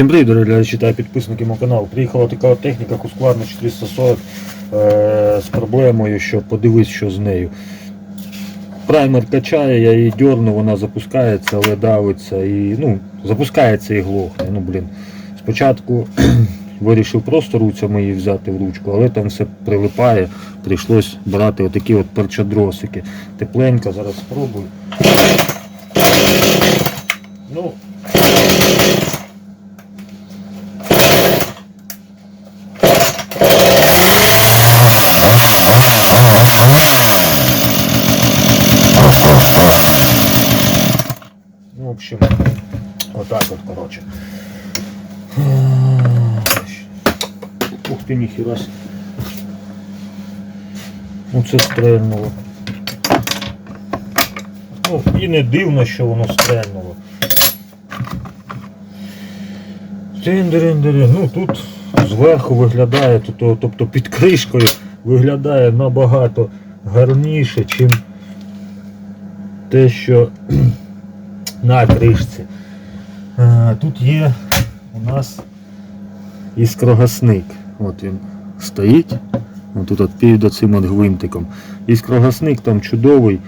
Всім привіт, дорогі глядачі та підписники мого каналу. Приїхала така техніка Husqvarna 440 е, з проблемою, що подивись, що з нею. Праймер качає, я її дерну, вона запускається, але давиться і ну, запускається і глохне. Ну, блін. Спочатку вирішив просто руцями її взяти в ручку, але там все прилипає, прийшлось брати отакі от перчадросики. Тепленько, зараз спробую. Ну, Ну, в общем, вот так вот, короче. Ух ти, ніхіра. с- Ну стрельнуло. Ну, і не дивно, що воно стрельнуло. Ну тут зверху виглядає, тобто, під кришкою виглядає набагато гарніше, чим те, що на кришці. Е, Тут є у нас іскрогасник. От він стоїть. Тут от під оцим от гвинтиком. Іскрогасник там чудовий,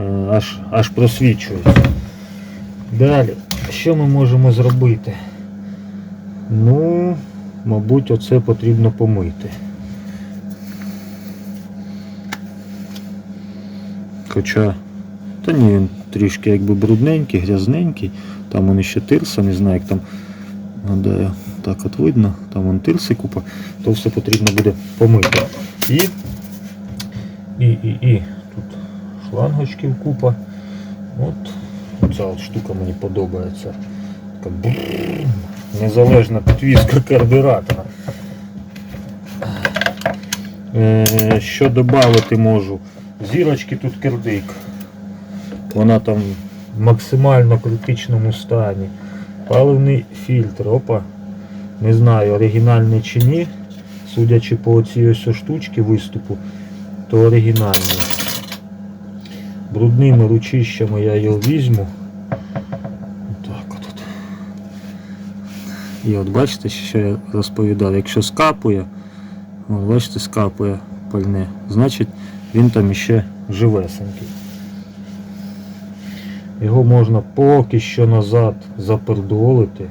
е, аж, аж просвічується. Далі, що ми можемо зробити? Ну, мабуть, оце потрібно помити. Хоча, та ні, він трішки якби брудненький, грязненький. Там він ще тирса, не знаю, як там гадаю, так от видно, там вон тирси купа, то все потрібно буде помити. І, і, і, і тут шлангочків купа. От ця от штука мені подобається. Така незалежна підвізка карбюратора. Е, що додати можу? Зірочки тут кирдик. Вона там в максимально критичному стані. Паливний фільтр. Опа. Не знаю, оригінальний чи ні. Судячи по цій ось штучці виступу, то оригінальний. Брудними ручищами я його візьму. Так от. І от бачите, що я розповідав, якщо скапує, от бачите, скапує пальне, значить він там іще живесенький. Його можна поки що назад запердолити,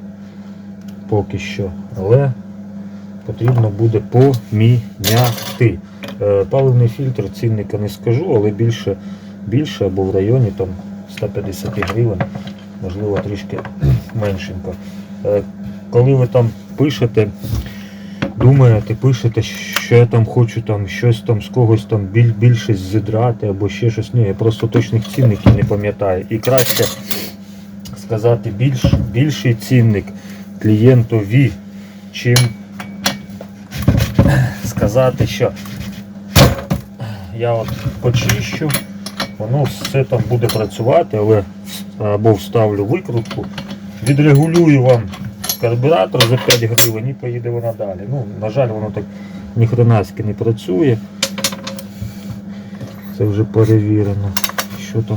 поки що, але потрібно буде поміняти. Е, Паливний фільтр цінника не скажу, але більше, більше або в районі там 150 гривень, можливо трішки меншенько. Е, Коли ви там пишете, думаєте, пишете, що я там хочу там щось там з когось там біль, більше зідрати або ще щось. Ні, я просто точних цінників не пам'ятаю. І краще сказати більш, більший цінник клієнтові, чим сказати, що я от почищу, воно все там буде працювати, але або вставлю викрутку, відрегулюю вам карбюратор за 5 гривень і поїде вона далі. Ну, на жаль, воно так ніхренаськи не працює. Це вже перевірено. Що там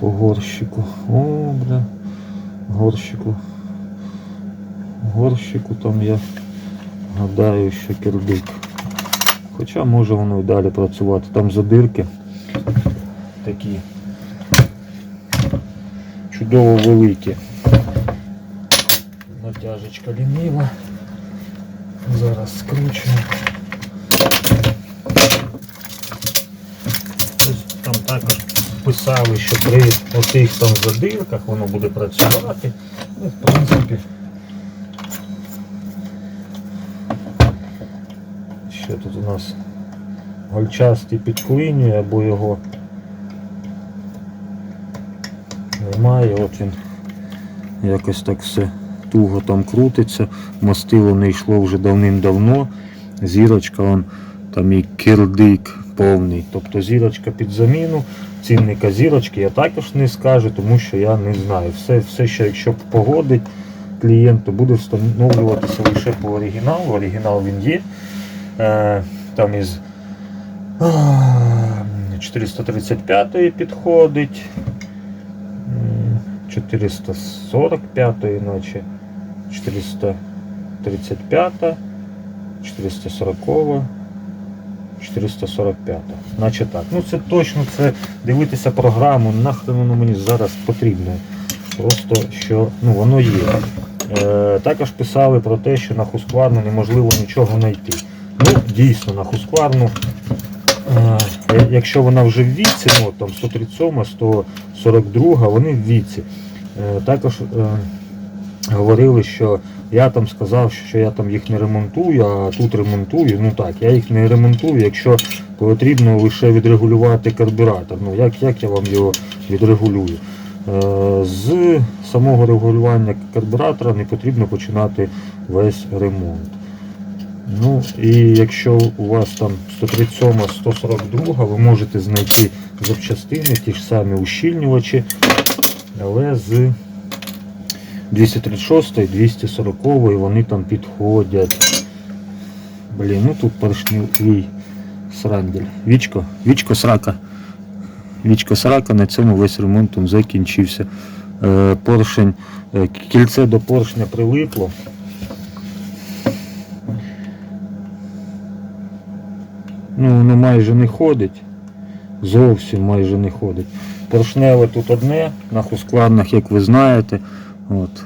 по горщику? О, бля, горщику. Горщику там я гадаю, що кирдик. Хоча може воно і далі працювати. Там задирки такі чудово великі. Натяжечка лініва. Зараз скручую. Там також писали, що при отих там задирках воно буде працювати. Ну, в принципі. Що тут у нас гольчастий підклинює або його немає, от він якось так все туго там крутиться, мастило не йшло вже давним-давно, зірочка он там і кирдик повний. Тобто зірочка під заміну, цінника зірочки я також не скажу, тому що я не знаю. Все, все що якщо погодить клієнт, то буде встановлюватися лише по оригіналу. Оригінал він є. Е, там із а, 435 підходить. м, 445 наче. 435, 440, 445. Наче так. Ну це точно це дивитися програму, нахрен воно мені зараз потрібно. Просто що ну, воно є. Е, також писали про те, що на Хускварну неможливо нічого знайти. Ну, дійсно, на Хускварну, е, якщо вона вже в віці, ну там 137, 142, вони в віці. Е, також е, говорили, що я там сказав, що я там їх не ремонтую, а тут ремонтую. Ну так, я їх не ремонтую, якщо потрібно лише відрегулювати карбюратор. Ну як, як я вам його відрегулюю? Е, З самого регулювання карбюратора не потрібно починати весь ремонт. Ну і якщо у вас там 137 142 ви можете знайти запчастини, ті ж самі ущільнювачі, але з 236 240 вони там підходять. Блін, ну тут поршневий срандель. Вічко, вічко срака. Вічко срака, на цьому весь ремонт закінчився. Е, поршень, е, кільце до поршня прилипло. Ну, воно майже не ходить. Зовсім майже не ходить. Поршневе тут одне, на хускладнах, як ви знаєте. От.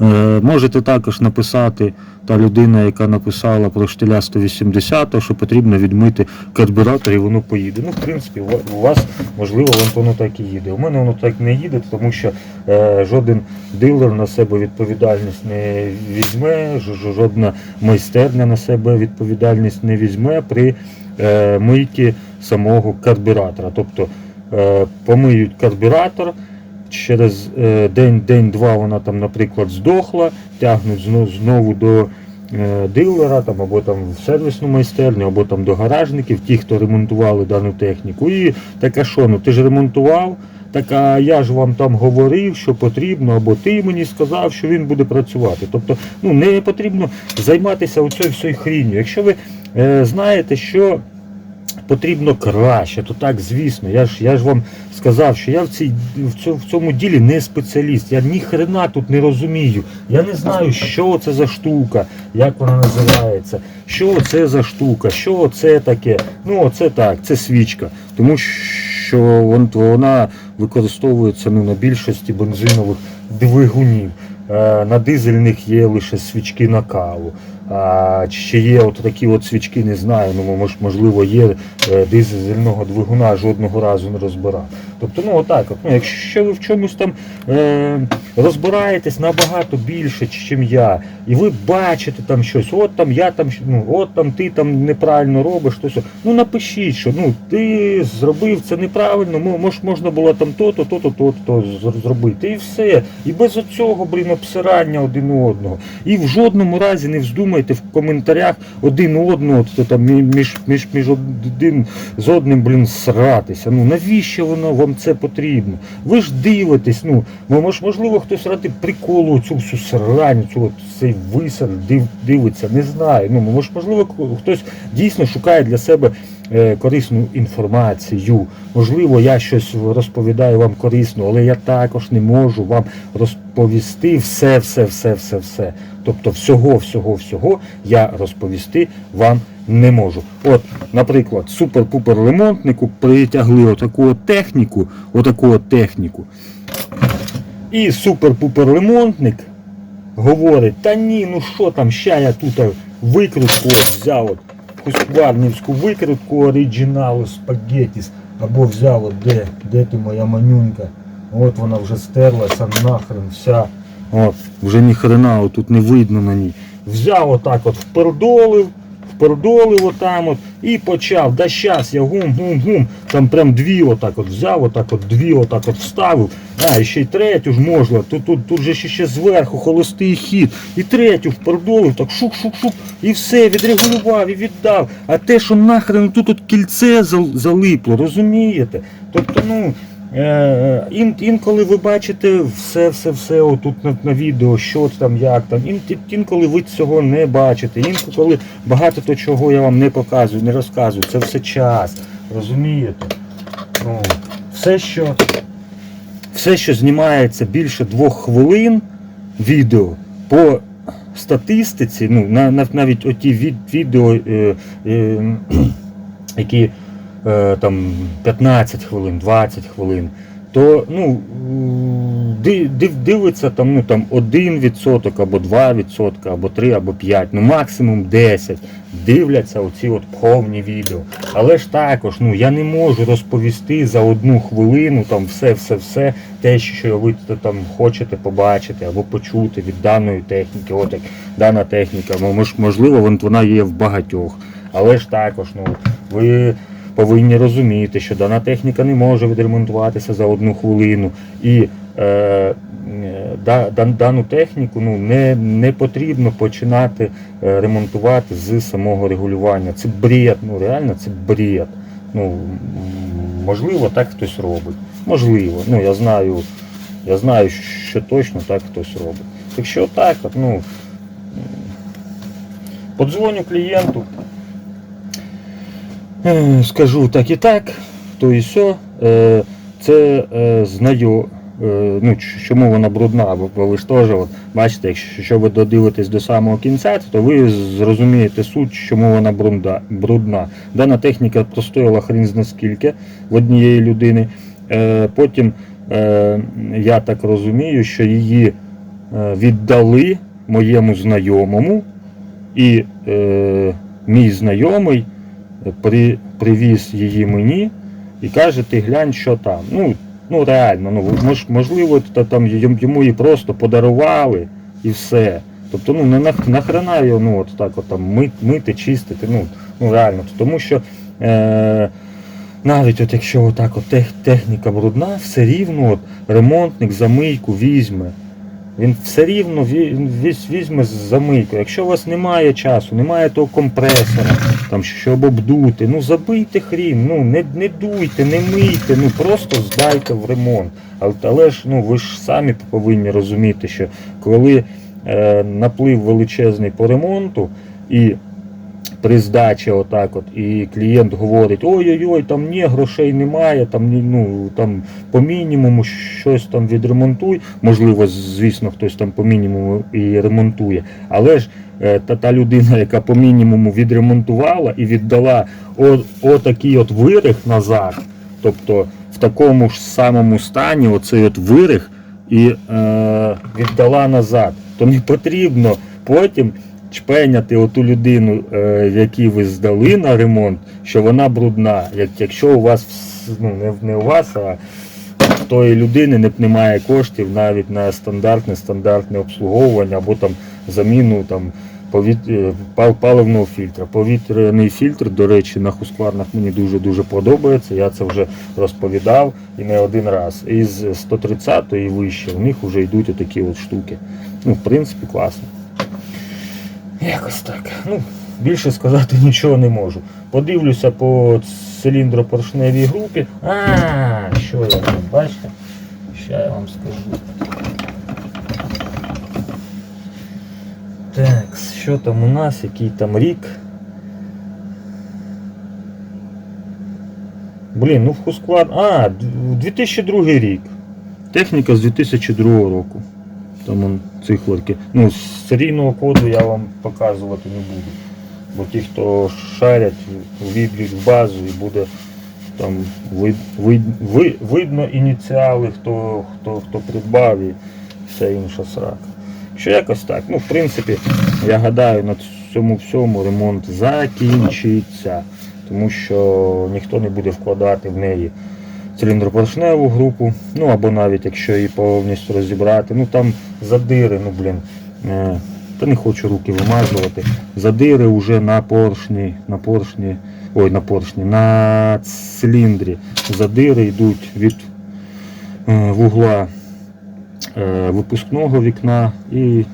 Е, можете також написати та людина, яка написала про штиля 180, що потрібно відмити карбюратор і воно поїде. Ну, в принципі, у вас можливо воно так і їде. У мене воно так не їде, тому що е, жоден дилер на себе відповідальність не візьме, жодна майстерня на себе відповідальність не візьме при е, мийці самого карбюратора. Тобто е, помиють карбюратор. Через е, день, день-два вона там, наприклад, здохла, тягнуть знову, знову до е, дилера там, або там в сервісну майстерню, або там до гаражників, ті, хто ремонтували дану техніку. І таке що, ну ти ж ремонтував, так а я ж вам там говорив, що потрібно, або ти мені сказав, що він буде працювати. Тобто ну, не потрібно займатися оцею всією хрінню. Якщо ви е, знаєте, що потрібно краще, то так, звісно. Я ж, я ж вам сказав, що я в, цій, в, цьому, ділі не спеціаліст. Я ні хрена тут не розумію. Я не знаю, що це за штука, як вона називається, що це за штука, що це таке. Ну, оце так, це свічка. Тому що вона використовується ну, на більшості бензинових двигунів. Е, На дизельних є лише свічки на каву. А чи є от такі от свічки, не знаю. Ну мож- можливо, є е, дизельного двигуна, жодного разу не розбирав. Тобто, ну отак, от, ну, якщо ви в чомусь там е, розбираєтесь набагато більше, ніж я, і ви бачите там щось, от там я там, ну от там ти там неправильно робиш, то. Ну напишіть, що ну ти зробив це неправильно, мож, можна було там то-то, то-то, то-то зробити. І все. І без оцього, блін, обсирання один одного. І в жодному разі не вздумайте в коментарях один одного, то там між, між, між один з одним, блін, сратися. Ну навіщо воно вам це потрібно? Ви ж дивитесь, ну, ну, мож, можливо, хтось ради приколу цю всю срань, цю от цей висер див, дивиться, не знаю. Ну, мож, можливо, хтось дійсно шукає для себе е, корисну інформацію. Можливо, я щось розповідаю вам корисно, але я також не можу вам розповісти все, все, все, все, все. Тобто всього, всього, всього я розповісти вам не можу. От, наприклад, супер-пупер ремонтнику притягли отаку от техніку, отаку от техніку. І супер-пупер ремонтник говорить, та ні, ну що там, ща я тут викрутку от взяв от, хускварнівську викрутку оригіналу спагетіс, або взяв от де, де ти моя манюнька. От вона вже стерлася нахрен вся. От, вже ні хрена тут не видно на ній. Взяв отак от впердолив, впердолив отам от і почав. Да щас я гум-гум-гум. Там прям дві отак от взяв, отак от дві отак от вставив. А, і ще й третю ж можна. Тут, тут, тут же ще, зверху холостий хід. І третю впердолив, так шук-шук-шук. І все, відрегулював і віддав. А те, що нахрен тут от кільце залипло, розумієте? Тобто, ну. Е, ін, інколи ви бачите все, все, все отут на, на відео, що там, як там. Ін, інколи ви цього не бачите. Інколи багато того, чого я вам не показую, не розказую. Це все час. Розумієте? Ну, все, що, все, що знімається більше двох хвилин, відео по статистиці, ну, на, на- навіть оті від, відео, е, е, які е, там 15 хвилин, 20 хвилин, то ну, дивиться там, ну, там 1% або 2%, або 3, або 5, ну максимум 10 дивляться оці от повні відео. Але ж також, ну я не можу розповісти за одну хвилину там все, все, все, те, що ви там хочете побачити або почути від даної техніки. От як дана техніка, можливо, вона є в багатьох. Але ж також, ну ви повинні розуміти, що дана техніка не може відремонтуватися за одну хвилину. І е, да, дан- дану техніку ну, не, не потрібно починати е, ремонтувати з самого регулювання. Це бред, ну реально це бред. Ну, можливо, так хтось робить. Можливо. Ну, я знаю, я знаю, що точно так хтось робить. Якщо так, ну, подзвоню клієнту, скажу так і так, то і все. Е, Це е, знаю. е, Ну, чому вона брудна, бо ви ж теж, от, бачите, якщо ви додивитесь до самого кінця, то ви зрозумієте суть, чому вона брудна. Дана техніка простояла хрін зна скільки в однієї людини. Е, Потім е, я так розумію, що її е, віддали моєму знайомому, і е, мій знайомий при, привіз її мені і каже, ти глянь, що там. Ну, ну реально, ну мож, можливо, та, там йому її просто подарували і все. Тобто, ну не нах- нахрена його ну, от так от, там, мити, чистити. Ну, ну реально. Тому що е, навіть от якщо отак от тех, техніка брудна, все рівно от, ремонтник замийку візьме. Він все рівно візьме за мийку. Якщо у вас немає часу, немає того компресора, там, щоб обдути, ну забийте хрін, ну не, не дуйте, не мийте, ну просто здайте в ремонт. Але, але ж ну, ви ж самі повинні розуміти, що коли е, наплив величезний по ремонту і при здачі отак от, і клієнт говорить, ой-ой-ой, там ні, грошей немає, там, ну, там по мінімуму щось там відремонтуй. Можливо, звісно, хтось там по мінімуму і ремонтує. Але ж е, та, та людина, яка по мінімуму відремонтувала і віддала отакий от вирих назад, тобто в такому ж самому стані оцей от вирих і е, віддала назад, то не потрібно потім чпеняти оту людину, е, якій ви здали на ремонт, що вона брудна. Як, якщо у вас ну, не, у вас, а в тої людини не, немає коштів навіть на стандартне стандартне обслуговування або там заміну там, е, паливного фільтра. Повітряний фільтр, до речі, на хускварнах мені дуже-дуже подобається. Я це вже розповідав і не один раз. Із 130 і вище у них вже йдуть отакі от штуки. Ну, в принципі, класно. Якось так. Ну, більше сказати нічого не можу. Подивлюся по циліндропоршневій групі. А, що я там, бачите? Що я вам скажу. Так, що там у нас, який там рік? Блін, ну в. А, 2002 рік. Техніка з 2002 року. Там циферки. Ну, серійного коду я вам показувати не буду. Бо ті, хто шарять, увійдуть в базу і буде там вид, вид, ви- видно ініціали, хто, хто, хто придбав і все інша срака. Що якось так. Ну, в принципі, я гадаю, на цьому всьому ремонт закінчиться, тому що ніхто не буде вкладати в неї циліндропоршневу групу, ну або навіть якщо її повністю розібрати, ну там задири, ну блін, е, та не хочу руки вимазувати. Задири вже на поршні, на поршні, ой, на поршні, на циліндрі. Задири йдуть від е, вугла е, випускного вікна і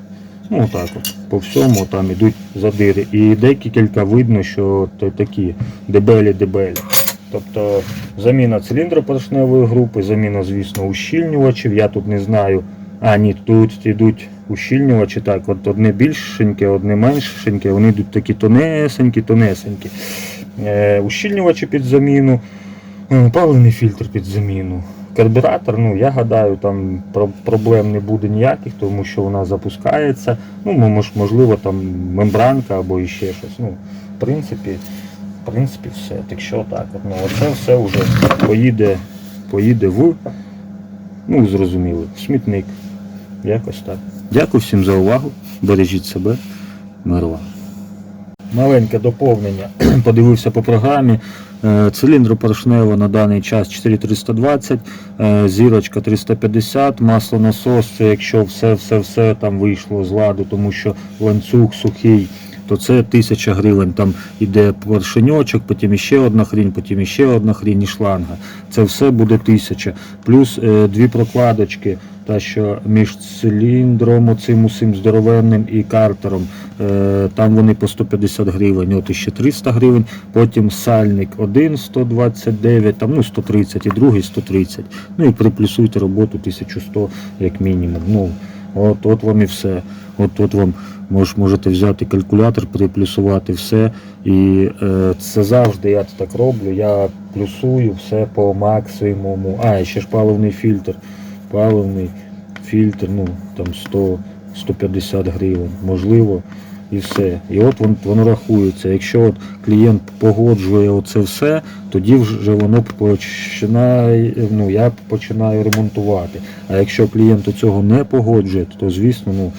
ну так от, по всьому там йдуть задири. І декілька видно, що такі дебелі-дебелі. Тобто заміна циліндропоршневої групи, заміна, звісно, ущільнювачів. Я тут не знаю. А, ні, тут йдуть ущільнювачі. Так, от одне більшеньке, одне меншеньке, вони йдуть такі тонесенькі, тонесенькі. Е, ущільнювачі під заміну, е, паливний фільтр під заміну, Карбюратор, ну я гадаю, там проблем не буде ніяких, тому що вона запускається. Ну, можливо, там мембранка або іще щось. Ну, в принципі, в принципі, все. Так що так, от, ну, оце все вже поїде, поїде в, ну, зрозуміло, смітник. Якось так. Дякую всім за увагу. Бережіть себе. Мир вам. Маленьке доповнення. Подивився по програмі. Е, Циліндропоршнева на даний час 4320, е, зірочка 350, маслонасос, це якщо все-все-все там вийшло з ладу, тому що ланцюг сухий, то це 1000 гривень. Там іде поршеньочок, потім іще одна хрінь, потім іще одна хрінь і шланга. Це все буде 1000. Плюс е, дві прокладочки, та що між циліндром, оцим усім здоровенним і картером. Е, Там вони по 150 гривень, от іще 300 гривень. Потім сальник один 129, там ну 130 і другий 130. Ну і приплюсуйте роботу 1100 як мінімум. Ну от, от вам і все. От от вам мож, можете взяти калькулятор, приплюсувати все. І е, це завжди я так роблю. Я плюсую все по максимуму. А, і ще ж паливний фільтр. Паливний фільтр, ну там 100 150 гривень, можливо, і все. І от вон- воно рахується. Якщо от клієнт погоджує оце все, тоді вже воно починає, ну я починаю ремонтувати. А якщо клієнт цього не погоджує, то звісно, ну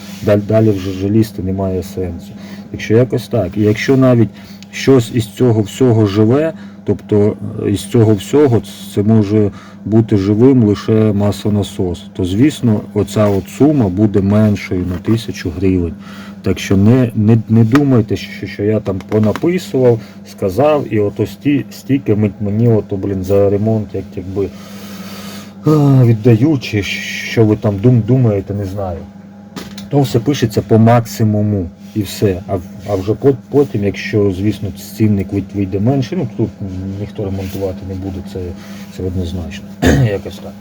далі, вже лізти немає сенсу. Якщо якось так. І якщо навіть щось із цього всього живе, тобто е, із цього всього це може бути живим лише маслонасос, то звісно, оця от сума буде меншою на тисячу гривень. Так що не, не, не думайте, що, що я там понаписував, сказав, і ото сті, стільки мені ото, блін, за ремонт, як якби віддаю, що ви там дум, думаєте, не знаю. То все пишеться по максимуму і все. А, а вже потім, якщо, звісно, цінник вийде менше, ну тут ніхто ремонтувати не буде, це, це однозначно. Якось так.